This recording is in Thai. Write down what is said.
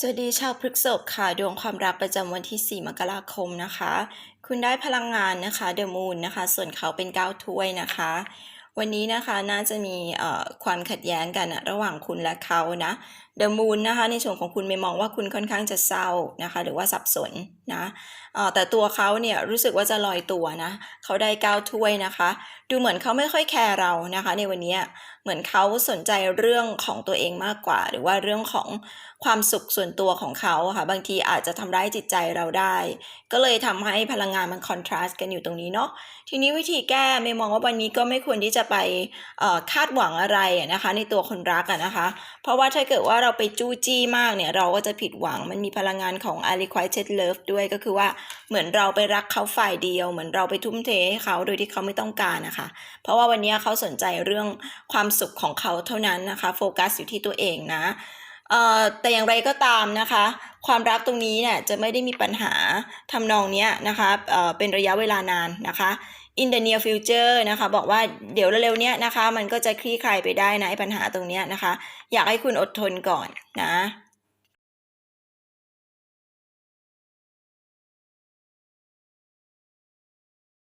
สวัสดีชาวพฤษภค่ะ ดวงความรักประจำวันที่ 4 มกราคมนะคะ คุณได้พลังงานนะคะเดอะมูนนะคะ ส่วนเขาเป็นก้าถ้วยนะคะ วันนี้นะคะน่าจะมีเอ่อความขัดแย้งกันนะระหว่างคุณและเขานะเดอะมูนนะคะในส่วนของคุณไม่มองว่าคุณค่อนข้างจะเศร้านะคะ หรือว่าสับสนนะเอ่อแต่ตัวเขาเนี่ยรู้สึกว่าจะลอยตัวนะเขาได้ก้าถ้วยนะคะ ดูเหมือนเขาไม่ค่อยแคร์เรานะคะ ในวันนี้ เหมือนเขาสนใจเรื่องของตัวเองมากกว่า หรือว่าเรื่องของความสุขส่วนตัวของเขาค่ะบางทีอาจจะทำร้ายจิตใจเราได้ ก็เลยทำให้พลังงานมันคอนทราสต์กันอยู่ตรงนี้เนาะทีนี้วิธีแก้ไม่มองว่าวันนี้ก็ไม่ควรที่จะไปคาดหวังอะไรนะคะ ในตัวคนรักนะคะ เพราะว่าถ้าเกิดว่าเราไปจู้จี้มากเนี่ยเราก็จะผิดหวังมันมีพลังงานของ unrequited love ด้วยก็คือว่าเหมือนเราไปรักเขาฝ่ายเดียว เหมือนเราไปทุ่มเทให้เขาโดยที่เขาไม่ต้องการนะคะ เพราะว่าวันนี้เขาสนใจเรื่องความสุขของเขาเท่านั้นนะคะ โฟกัสอยู่ที่ตัวเองนะแต่อย่างไรก็ตามนะคะ ความรักตรงนี้เนี่ยจะไม่ได้มีปัญหาทำนองเนี้ยนะคะเเป็นระยะเวลานานนะคะ in the near future นะคะบอกว่าเดี๋ยวเร็วๆเนี้ยนะคะ มันก็จะคลี่คลายไปได้นะไอ้ปัญหาตรงเนี้ยนะคะ อยากให้คุณอดทนก่อนนะ